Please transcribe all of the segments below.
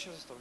ще заставлю.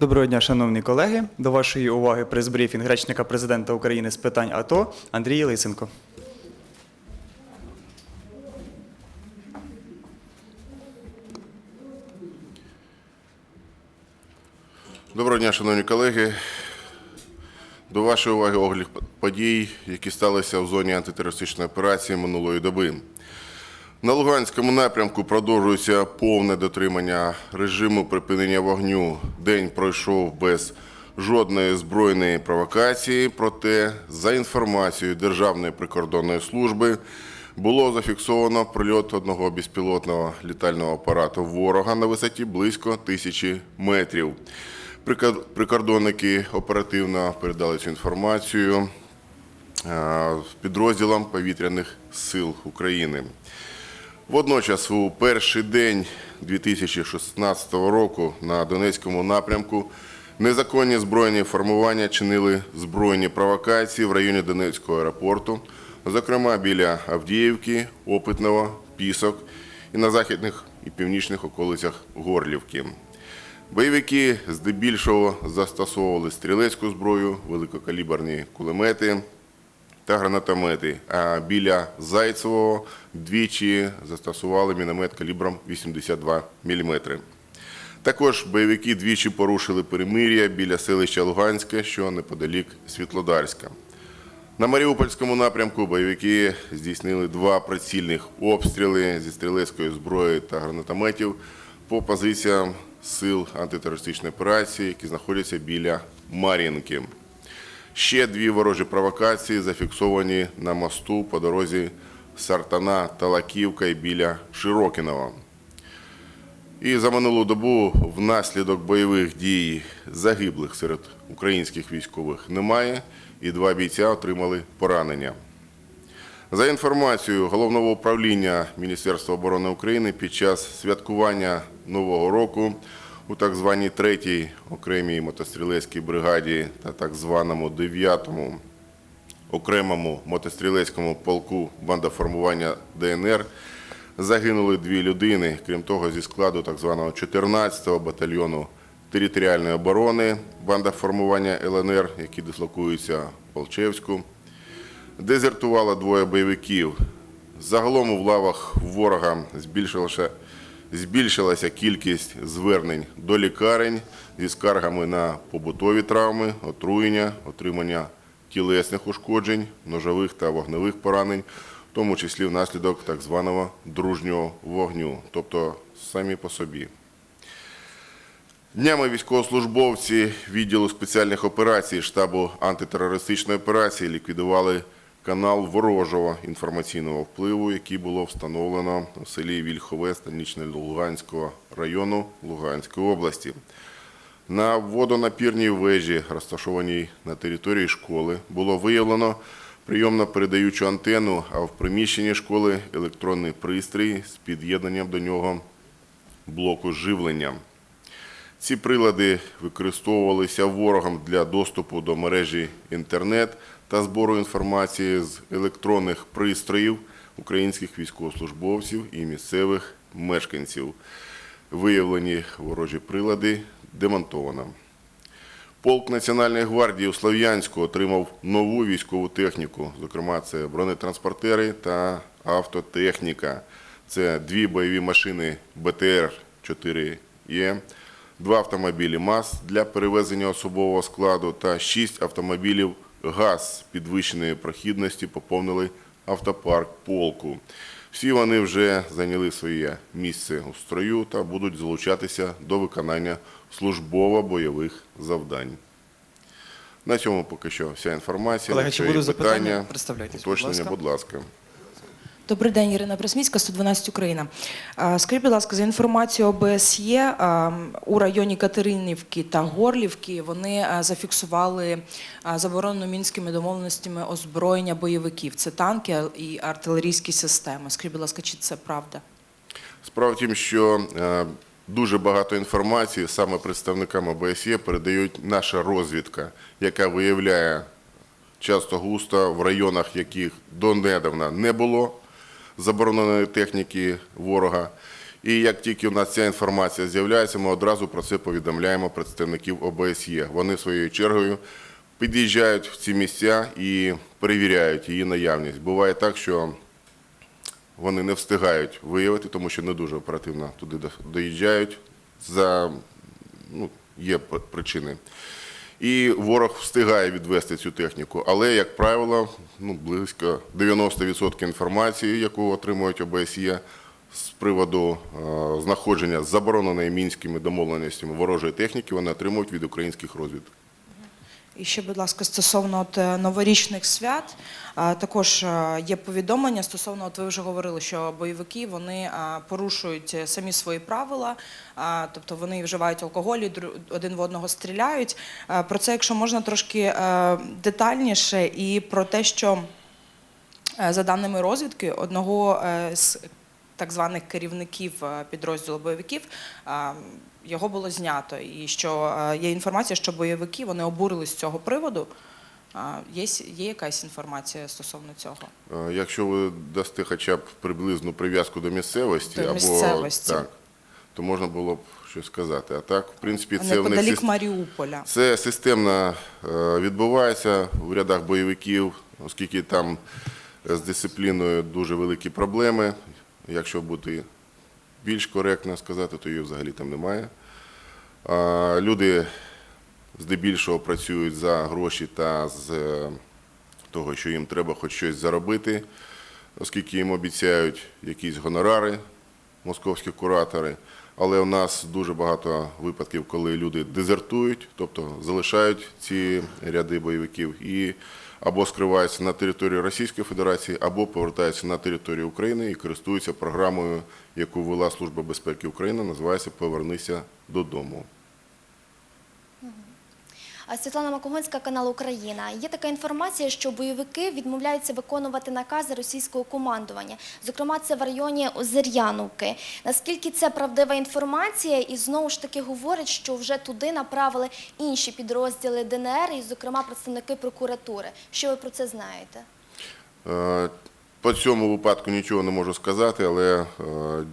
Доброго дня, шановні колеги. До вашої уваги прес-брифінг речника президента України з питань АТО Андрій Лисенко. Доброго дня, шановні колеги. До вашої уваги огляд подій, які сталися в зоні антитерористичної операції минулої доби. На Луганському напрямку продовжується повне дотримання режиму припинення вогню. День пройшов без жодної збройної провокації. Проте, за інформацією Державної прикордонної служби, було зафіксовано прильот одного безпілотного літального апарату ворога на висоті близько тисячі метрів. Прикор- Прикордонники оперативно передали цю інформацію е, підрозділам повітряних сил України. Водночас, у перший день 2016 року на Донецькому напрямку незаконні збройні формування чинили збройні провокації в районі Донецького аеропорту, зокрема біля Авдіївки, Опитного, Пісок і на західних і північних околицях Горлівки. Бойовики здебільшого застосовували стрілецьку зброю, великокаліберні кулемети, та гранатомети. А біля Зайцевого двічі застосували міномет калібром 82 мм. Також бойовики двічі порушили перемир'я біля селища Луганське, що неподалік Світлодарська. На Маріупольському напрямку бойовики здійснили два прицільних обстріли зі стрілецької зброї та гранатометів по позиціям сил антитерористичної операції, які знаходяться біля Мар'їнки. Ще дві ворожі провокації зафіксовані на мосту по дорозі Сартана Талаківка і біля Широкінова. І за минулу добу внаслідок бойових дій загиблих серед українських військових немає, і два бійця отримали поранення. За інформацією головного управління Міністерства оборони України під час святкування Нового року у так званій третій окремій мотострілецькій бригаді та так званому дев'ятому окремому мотострілецькому полку бандоформування ДНР загинули дві людини. Крім того, зі складу так званого 14-го батальйону територіальної оборони бандоформування ЛНР, які дислокуються в Полчевську, дезертувало двоє бойовиків. Загалом у лавах ворога збільшилося, збільшилася кількість звернень до лікарень зі скаргами на побутові травми, отруєння, отримання тілесних ушкоджень, ножових та вогневих поранень, в тому числі внаслідок так званого дружнього вогню, тобто самі по собі. Днями військовослужбовці відділу спеціальних операцій штабу антитерористичної операції ліквідували канал ворожого інформаційного впливу, який було встановлено у селі Вільхове Станично-Луганського району Луганської області. На водонапірній вежі, розташованій на території школи, було виявлено прийомно-передаючу антенну, а в приміщенні школи електронний пристрій з під'єднанням до нього блоку живлення. Ці прилади використовувалися ворогом для доступу до мережі інтернет та збору інформації з електронних пристроїв українських військовослужбовців і місцевих мешканців. Виявлені ворожі прилади демонтовано. Полк Національної гвардії у Слов'янську отримав нову військову техніку. Зокрема, це бронетранспортери та автотехніка. Це дві бойові машини БТР-4Е, два автомобілі МАЗ для перевезення особового складу та шість автомобілів ГАЗ підвищеної прохідності поповнили автопарк полку. Всі вони вже зайняли своє місце у строю та будуть залучатися до виконання службово-бойових завдань. На цьому поки що вся інформація. Олег, чи будуть запитання? представляйтесь, уточнення, будь ласка. будь ласка. Добрий день, Ірина Пресміська, 112 Україна. Скажіть, будь ласка, за інформацією ОБСЄ, у районі Катеринівки та Горлівки вони зафіксували заборонено мінськими домовленостями озброєння бойовиків. Це танки і артилерійські системи. Скажіть, будь ласка, чи це правда? Справа в тім, що дуже багато інформації саме представникам ОБСЄ передають наша розвідка, яка виявляє часто густо в районах, яких донедавна не було забороненої техніки ворога. І як тільки у нас ця інформація з'являється, ми одразу про це повідомляємо представників ОБСЄ. Вони своєю чергою під'їжджають в ці місця і перевіряють її наявність. Буває так, що вони не встигають виявити, тому що не дуже оперативно туди доїжджають. За ну, є причини. І ворог встигає відвести цю техніку. Але, як правило, ну, близько 90% інформації, яку отримують ОБСЄ з приводу е, знаходження забороненої мінськими домовленостями ворожої техніки, вони отримують від українських розвідок. І ще, будь ласка, стосовно от е, новорічних свят, також е, є повідомлення стосовно, от ви вже говорили, що бойовики вони порушують е, самі свої правила, тобто вони вживають алкоголь, і один в одного стріляють. Про це, якщо можна, трошки детальніше, і про те, що за даними розвідки, одного з так званих керівників е, підрозділу бойовиків його було знято. І що е, є інформація, що бойовики вони обурились з цього приводу. Є, є якась інформація стосовно цього? Е, Якщо ви дасте хоча б приблизну прив'язку до місцевості, До або місцевості. так, то можна було б щось сказати. А так, в принципі, це в них Маріуполя. це системно відбувається в рядах бойовиків, оскільки там з дисципліною дуже великі проблеми. Якщо бути більш коректно сказати, то її взагалі там немає. Люди здебільшого працюють за гроші та з е, того, що їм треба хоч щось заробити, оскільки їм обіцяють якісь гонорари, московські куратори. Але у нас дуже багато випадків, коли люди дезертують, тобто залишають ці ряди бойовиків і або скриваються на території Російської Федерації, або повертаються на територію України і користуються програмою, яку вела Служба безпеки України, називається Повернися додому. Світлана Макогонська, канал Україна. Є така інформація, що бойовики відмовляються виконувати накази російського командування. Зокрема, це в районі Озер'яновки. Наскільки це правдива інформація, і знову ж таки говорять, що вже туди направили інші підрозділи ДНР, і, зокрема, представники прокуратури. Що ви про це знаєте? Е, По цьому випадку нічого не можу сказати, але е,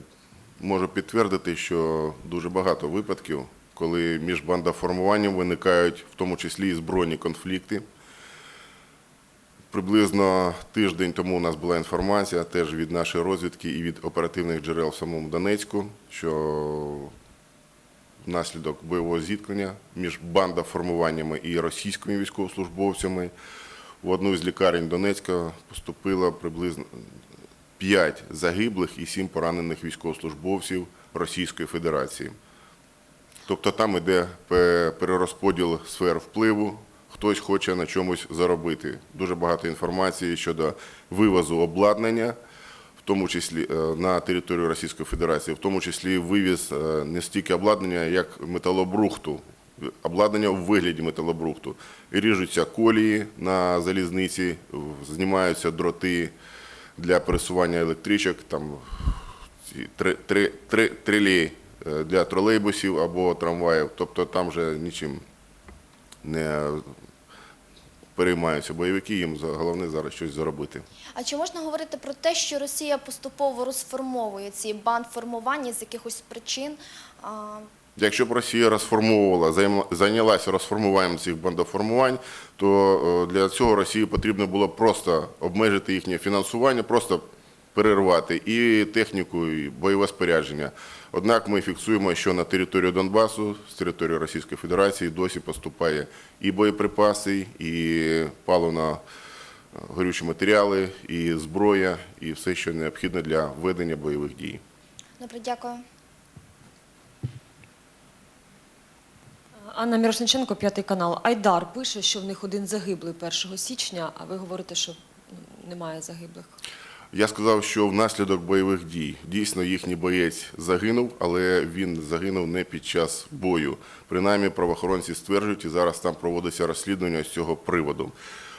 можу підтвердити, що дуже багато випадків, коли між бандаформуванням виникають в тому числі і збройні конфлікти. Приблизно тиждень тому у нас була інформація теж від нашої розвідки і від оперативних джерел в самому Донецьку, що внаслідок бойового зіткнення між бандаформуваннями і російськими військовослужбовцями в одну з лікарень Донецька поступило приблизно 5 загиблих і 7 поранених військовослужбовців Російської Федерації. Тобто там іде перерозподіл сфер впливу, хтось хоче на чомусь заробити. Дуже багато інформації щодо вивозу обладнання, в тому числі е, на територію Російської Федерації, в тому числі вивіз е, не стільки обладнання, як металобрухту, обладнання у вигляді металобрухту. Ріжуться колії на залізниці, знімаються дроти для пересування електричок, там ці три, три, три, трилі для тролейбусів або трамваїв. Тобто там вже нічим не переймаються бойовики, їм головне зараз щось заробити. А чи можна говорити про те, що Росія поступово розформовує ці бандформування з якихось причин? Якщо б Росія розформовувала, зайнялася розформуванням цих бандоформувань, то е, для цього Росії потрібно було просто обмежити їхнє фінансування, просто перервати і техніку, і бойове спорядження. Однак ми фіксуємо, що на територію Донбасу, з території Російської Федерації досі поступає і боєприпаси, і паливно горючі матеріали, і зброя, і все, що необхідно для ведення бойових дій. Добре, дякую. Анна Мірошниченко, п'ятий канал. Айдар пише, що в них один загиблий 1 січня, а ви говорите, що ну, немає загиблих. Я сказав, що внаслідок бойових дій дійсно їхній боєць загинув, але він загинув не під час бою. Принаймні правоохоронці стверджують, і зараз там проводиться розслідування з цього приводу.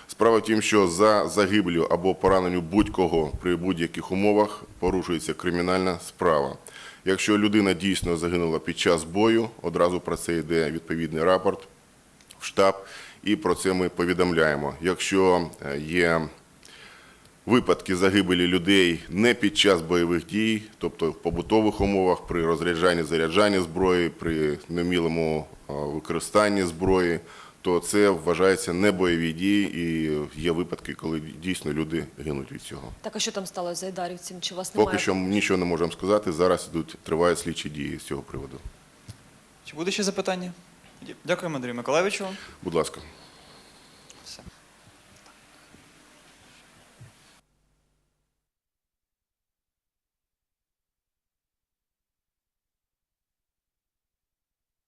Справа в тім, що за загиблю або пораненню будь-кого при будь-яких умовах порушується кримінальна справа. Якщо людина дійсно загинула під час бою, одразу про це йде відповідний рапорт в штаб, і про це ми повідомляємо. Якщо е, є випадки загибелі людей не під час бойових дій, тобто в побутових умовах, при розряджанні заряджанні зброї, при немілому використанні зброї, то це вважається не бойові дії, і є випадки, коли дійсно люди гинуть від цього. Так, а що там сталося з айдарівцем? Чи вас немає? Поки що нічого не можемо сказати. Зараз йдуть тривають слідчі дії з цього приводу. Чи буде ще запитання? Дякуємо, Андрію Миколаївичу. Будь ласка.